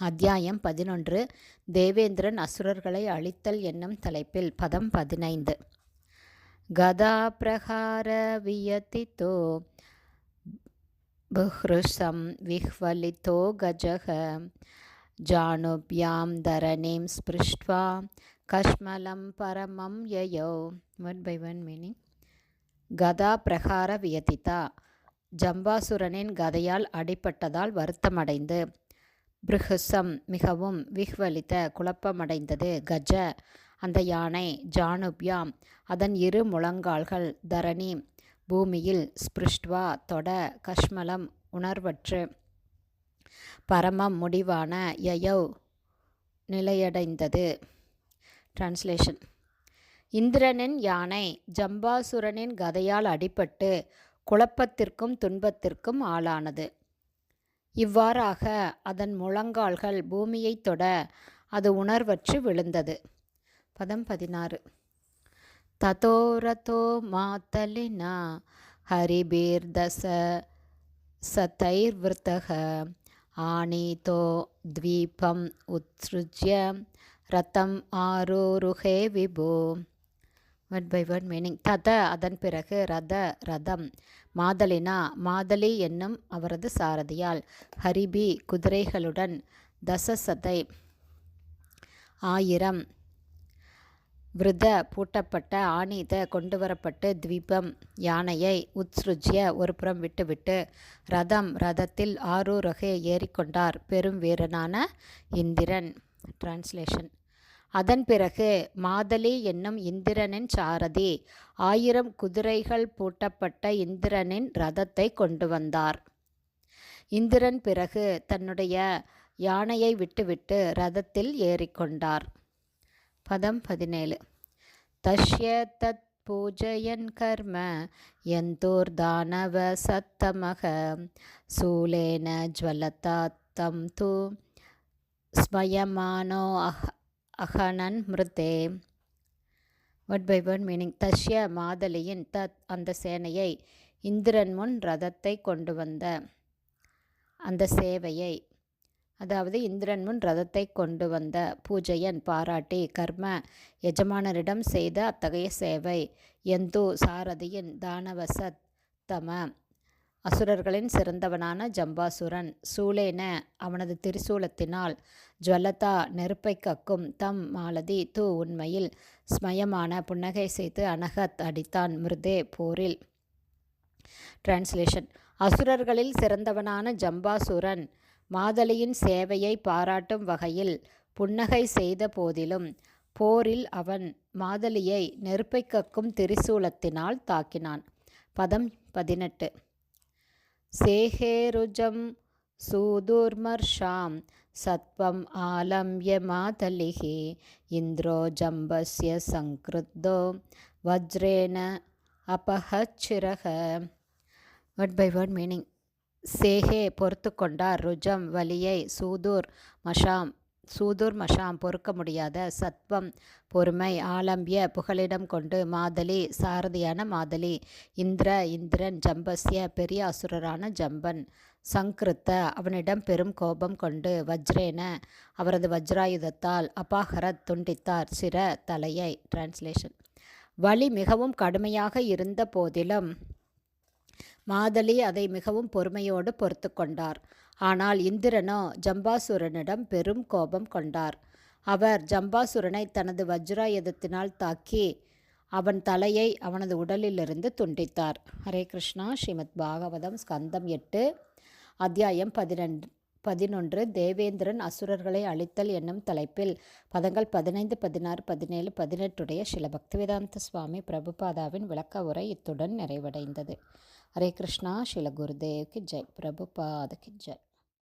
அத்தியாயம் பதினொன்று. தேவேந்திரன் அசுரர்களை அழித்தல் என்னும் தலைப்பில் பதம் பதினைந்து. கதா பிரகார வியதித்தோ புஹ்ருஷம் விஹ்வலித்தோ கஜக. ஜானுப்யாம் தரணிம் ஸ்பிருஷ்ட்வா கஷ்மலம் பரமம் யயோ. ஒன் பை ஒன் மீனிங் கதா பிரகார வியதிதா ஜம்பாசுரனின் கதையால் அடிப்பட்டதால் வருத்தமடைந்து. பிருஹுசம் மிகவும் விஹ்வலித்த குழப்பமடைந்தது கஜ. அந்த யானை ஜானுப்யாம் அதன் இரு முழங்கால்கள் தரணி பூமியில் ஸ்பிருஷ்ட்வா தொட கஷ்மலம் உணர்வற்று பரமம் முடிவான யயவ் நிலையடைந்தது. டிரான்ஸ்லேஷன் இந்திரனின் யானை ஜம்பாசுரனின் கதையால் அடிபட்டு குழப்பத்திற்கும் துன்பத்திற்கும் ஆளானது. இவ்வாறாக அதன் முழங்கால்கள் பூமியை தொட அது உணர்வற்று விழுந்தது. பதம் பதினாறு. ததோரதோ மாத்தலினா ஹரிபீர்தச சதைர்விருத்தக ஆனீதோ த்வீபம் உத்ருஜ்ய ரத்தம் ஆரோருகே விபோ வட் பை வட் மீனிங் தத அதன் பிறகு ரத ரதம். மாதலினா மாதலி என்னும் அவரது சாரதியால். ஹரிபி குதிரைகளுடன். தசசதை ஆயிரம். விருத பூட்டப்பட்ட ஆணித கொண்டு வரப்பட்டு த்வீபம் யானையை உத்ஸ்ருஜ்ய ஒரு புறம் விட்டுவிட்டு. ரதம் ரதத்தில் ஆரூரகே ஏறிக்கொண்டார். பெரும் வீரனான இந்திரன். டிரான்ஸ்லேஷன் அதன் பிறகு மாதலி என்னும் இந்திரனின் சாரதி ஆயிரம் குதிரைகள் பூட்டப்பட்ட இந்திரனின் ரதத்தை கொண்டு வந்தார். இந்திரன் பிறகு தன்னுடைய யானையை விட்டுவிட்டு ரதத்தில் ஏறிக்கொண்டார் பதம் பதினேழு. தஷ்ய தத் பூஜயன் கர்ம எந்தோர் தானவ சத்தமக சூலேன ஜுவலதா தம் து ஸ்மயமானோ அஹ அகனன் மிருதே வட் பை வட் மீனிங் தஷ்ய மாதலியின் தத் அந்த சேனையை இந்திரன் முன் ரதத்தை கொண்டு வந்த அந்த சேவையை அதாவது இந்திரன் முன் ரதத்தை கொண்டு வந்த பூஜையன் பாராட்டி கர்ம எஜமானரிடம் செய்த அத்தகைய சேவை எந்து சாரதியின் தானவசத் தம அசுரர்களின் சிறந்தவனான ஜம்பாசுரன். சூலேன அவனது திரிசூலத்தினால் ஜுவல்லதா நெருப்பை கக்கும் தம் மாலதி தூ உண்மையில் ஸ்மயமான புன்னகை செய்து அனகத் அடித்தான் மிருதே போரில். டிரான்ஸ்லேஷன் அசுரர்களில் சிறந்தவனான ஜம்பாசுரன் மாதலியின் சேவையை பாராட்டும் வகையில் புன்னகை செய்த போதிலும் போரில் அவன் மாதலியை நெருப்பை கக்கும் திரிசூலத்தினால் தாக்கினான். பதம் பதினெட்டு. சேஹேருஜம் சூதுர்மர்ஷாம் சத்வம் ஆலம்பிய மாதலிஹி இந்திரோ ஜம்பஸ்ய சங்கிருத்தோ வஜ்ரேன அபஹச்சிரக வட் பை வட் மீனிங் சேஹே பொறுத்து கொண்டார் ருஜம் வலியை சூதூர் மஷாம் சூதுர்மஷாம் பொறுக்க முடியாத சத்வம் பொறுமை ஆலம்பிய புகலிடம் கொண்டு மாதலி சாரதியான மாதலி இந்திர இந்திரன் ஜம்பஸ்ய பெரிய அசுரரான ஜம்பன் சங்கிருத்த அவனிடம் பெரும் கோபம் கொண்டு வஜ்ரேன அவரது வஜ்ராயுதத்தால் அபாகரத் துண்டித்தார் சிர தலையை. டிரான்ஸ்லேஷன் வலி மிகவும் கடுமையாக இருந்த போதிலும் மாதலி அதை மிகவும் பொறுமையோடு பொறுத்து கொண்டார். ஆனால் இந்திரனோ ஜம்பாசுரனிடம் பெரும் கோபம் கொண்டார். அவர் ஜம்பாசுரனை தனது வஜ்ராயுதத்தினால் தாக்கி அவன் தலையை அவனது உடலிலிருந்து துண்டித்தார். ஹரே கிருஷ்ணா. ஸ்ரீமத் பாகவதம் ஸ்கந்தம் எட்டு அத்தியாயம் பதினெண்டு பதினொன்று. தேவேந்திரன் அசுரர்களை அழித்தல் என்னும் தலைப்பில் பதங்கள் பதினைந்து பதினாறு பதினேழு பதினெட்டுடைய சில பக்திவேதாந்த சுவாமி பிரபுபாதாவின் விளக்க உரை இத்துடன் நிறைவடைந்தது. ஹரே கிருஷ்ணா. ஸ்ரீல குருதேவ்க்கு ஜெய். பிரபுபாதுக்கு ஜெய்.